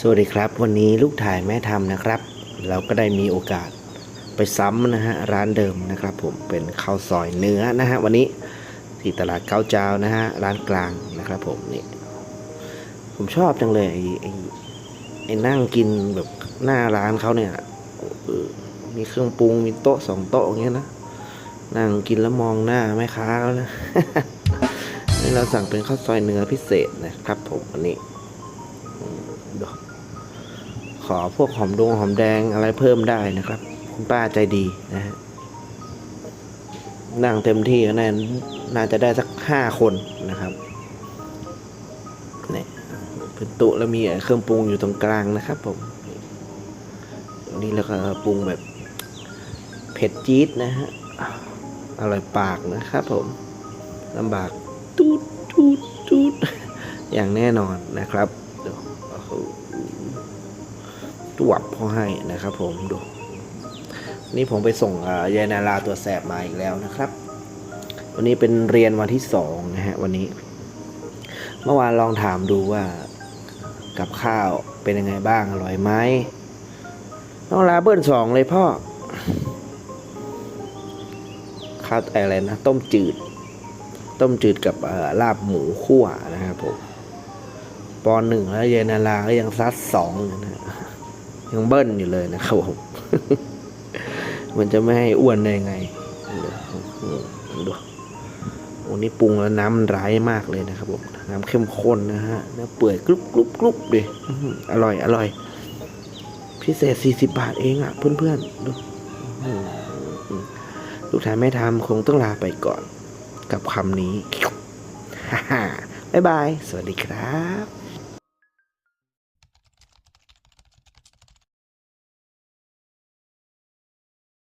สวัสดีครับ วันนี้ลูกถ่ายแม่ทำนะครับ เราก็ได้มีโอกาสไปซ้ำนะฮะร้านเดิมนะครับผมเป็นข้าวซอยเนื้อนะฮะวันนี้ที่ตลาดเก้าเจ้านะฮะร้านกลางนะครับผมนี่ผมชอบจังเลยไอ้ไอ้ไอ้นั่งกินแบบหน้าร้านเขาเนี่ยมีเครื่องปรุงมีโต๊ะสองโต๊ะอย่างเงี้ยนะนั่งกินแล้วมองหน้าแม่ค้าเขานะนี่เราสั่งเป็นข้าวซอยเนื้อพิเศษนะครับผมวันนี้ ขอพวกหอมดงหอมแดงอะไรเพิ่มได้นะครับ คุณป้าใจดีนะฮะนั่งเต็มที่ก็น่าน่าจะได้สักห้าคนนะครับเนี่ยเป็นตุแล้วมีเครื่องปรุงอยู่ตรงกลางนะครับผมอันนี้แล้วก็ปรุงแบบเผ็ดจี๊ดนะฮะอร่อยปากนะครับผมลำบากตูดตูดตูดอย่างแน่นอนนะครับ ดูโอ้โหตวบเขาให้นะครับผมดู นี่ผมไปส่งยายนาราตัวแสบมาอีกแล้วนะครับ วันนี้เป็นเรียนวันที่สองนะฮะวันนี้ เมื่อวานลองถามดูว่ากับข้าวเป็นยังไงบ้างอร่อยไหมน้องลาเบิ้ลสองเลยพ่อข้าวอะไรนะ ต้มจืด ต้มจืดกับลาบหมูคั่วนะครับผม ปหนึ่งแล้วเยนาราก็ยังซัดสองนะยังเบิ้ลอยู่เลยนะครับผมมันจะไม่ให้อ้วนได้ไงดูวันนี้ปรุงแล้วน้ำร้ายมากเลยนะครับผมน้ำเข้มข้นนะฮะเนื้อเปื่อยกรุบกรุบกรุบดิอื้อร่อยอร่อย พิเศษสี่สิบบาทเองอะ เพื่อนๆดูอื้อหือลูกชายไม่ทำคงต้องลาไปก่อน กับคำนี้ฮ่าฮ่าบ๊ายบาย สวัสดีครับ